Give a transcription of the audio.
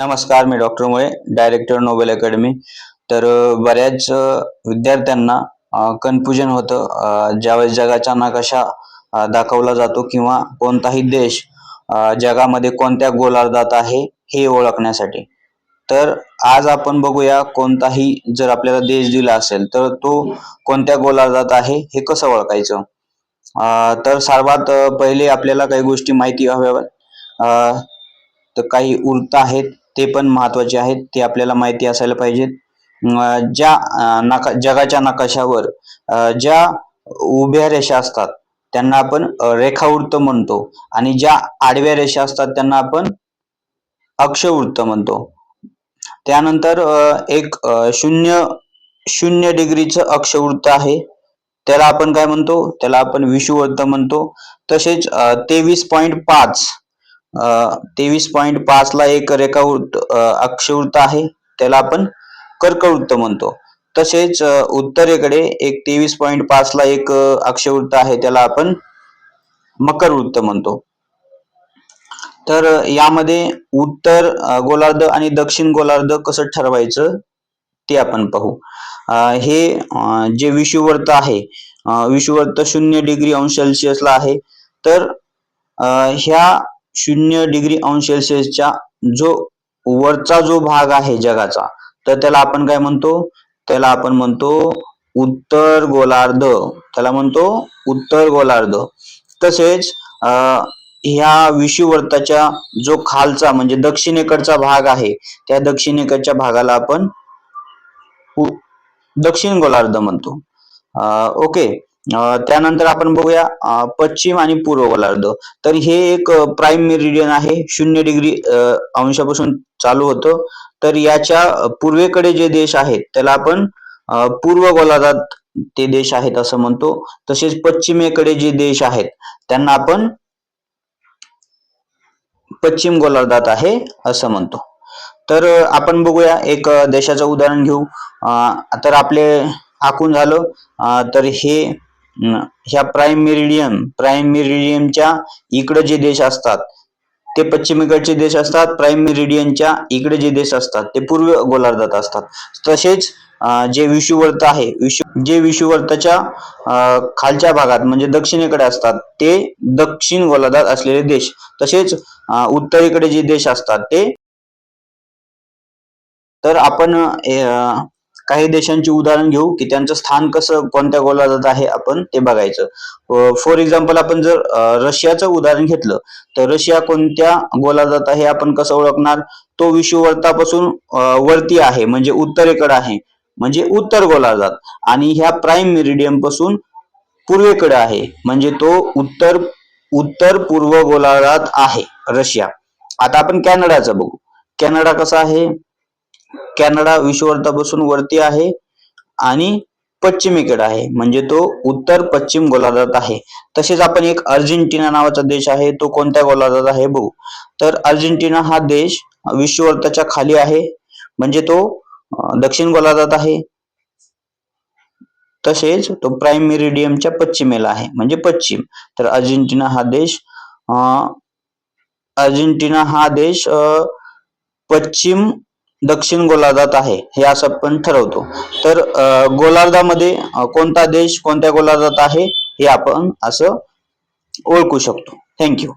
नमस्कार मी doctor Mule director Nobel academy तर बऱ्याच विद्यार्थ्यांना कन्फ्युजन होतं. ज्यावेळेस जगाचा नकाशा दाखवला जातो किंवा कोणताही देश जगामध्ये कोणत्या गोलार्धात आहे हे ओळखण्यासाठी. तर आज आपण बघूया कोणताही जर आपल्याला देश दिला असेल तर तो कोणत्या गोलार्धात आहे हे कसं ओळखायचं? तर सर्वात पहिले आपल्याला काही गोष्टी माहिती हव्या तर काही उर्त आहेत. ते पण महत्त्वाचे आहेत ते आपल्याला माहिती असायला पाहिजेत. ज्या नका जगाच्या नकाशावर ज्या उभ्या रेषा असतात त्यांना आपण रेखावृत्त म्हणतो आणि ज्या आडव्या रेषा असतात त्यांना आपण अक्षवृत्त म्हणतो. त्यानंतर एक शून्य शून्य डिग्रीचं अक्षवृत्त आहे. त्याला आपण काय म्हणतो? त्याला आपण विषुवृत्त म्हणतो. तसेच तेवीस पॉईंट पाच तेवीस पॉईंट पाच ला एक रेखावृत्त अक्षवृत्त आहे. त्याला आपण कर्कवृत्त म्हणतो. तसेच उत्तरेकडे एक तेवीस पॉईंट पाच ला एक अक्षवृत्त आहे. त्याला आपण मकरवृत्त म्हणतो. तर यामध्ये उत्तर गोलार्ध आणि दक्षिण गोलार्ध कसं ठरवायचं ते आपण पाहू. हे जे विषुववर्त आहे विषुवर्त शून्य डिग्री अंश सेल्सिअसला आहे. तर ह्या शून्य डिग्री अंश सेल्सिअसच्या जो वरचा जो भाग आहे जगाचा तर त्याला आपण काय म्हणतो? त्याला आपण म्हणतो उत्तर गोलार्ध. त्याला म्हणतो उत्तर गोलार्ध. तसेच ह्या विषुवर्ताच्या जो खालचा म्हणजे दक्षिणेकडचा भाग आहे त्या दक्षिणेकडच्या भागाला आपण दक्षिण गोलार्ध म्हणतो. ओके. त्यानंतर आपण बघूया पश्चिम आणि पूर्व गोलार्ध तर हे एक प्राईम मेरिडियन आहे. शून्य डिग्री अंशापासून चालू होतं. तर याच्या पूर्वेकडे जे देश आहेत त्याला आपण पूर्व गोलार्धात ते देश आहेत असं म्हणतो. तसेच पश्चिमेकडे जे देश आहेत त्यांना आपण पश्चिम गोलार्धात आहे असं म्हणतो. तर आपण बघूया एक देशाचं उदाहरण घेऊ. तर आपले आखून झालं. तर हे ह्या प्राईम मेरिडियन प्राईम मेरिडियनच्या इकडे जे देश असतात ते पश्चिमेकडचे देश असतात प्राईम मेरिडियनच्या इकडे जे देश असतात ते पूर्व गोलार्धात असतात. तसेच जे विषुवर्त आहे विषु जे विषुवर्ताच्या खालच्या भागात म्हणजे दक्षिणेकडे असतात ते दक्षिण गोलार्धात असलेले देश. तसेच उत्तरेकडे जे देश असतात ते तर आपण काही देशांची उदाहरण घेऊ की त्यांचं स्थान कसं कोणत्या गोलार्धात आहे आपण ते बघायचं. फॉर एक्झाम्पल आपण जर रशियाचं उदाहरण घेतलं तर रशिया कोणत्या गोलार्धात आहे आपण कसं ओळखणार? तो विश्ववर्तापासून वरती आहे म्हणजे उत्तरेकडे आहे म्हणजे उत्तर गोलार्धात. आणि ह्या प्राईम मेरिडियमपासून पूर्वेकडे आहे म्हणजे तो उत्तर उत्तर पूर्व गोलार्धात आहे रशिया. आता आपण कॅनडाचं बघू. कॅनडा कसा आहे? कॅनडा विषुवर्तापासून वरती आहे आणि पश्चिमेकडे आहे. म्हणजे तो उत्तर पश्चिम गोलार्धात आहे. तसेच आपण एक अर्जेंटिना नावाचा देश आहे. तो कोणत्या गोलार्धात आहे बघू. तर अर्जेंटिना हा देश विश्ववर्ताच्या खाली आहे. म्हणजे तो दक्षिण गोलार्धात आहे. तसेच तो प्राईम मेरिडियमच्या पश्चिमेला आहे. म्हणजे पश्चिम. तर अर्जेंटिना हा देश अर्जेंटिना हा देश पश्चिम दक्षिण गोलार्धात आहे हे असं आपण ठरवतो. तर गोलार्धामध्ये कोणता देश कोणत्या गोलार्धात आहे हे आपण असं ओळखू शकतो. थँक्यू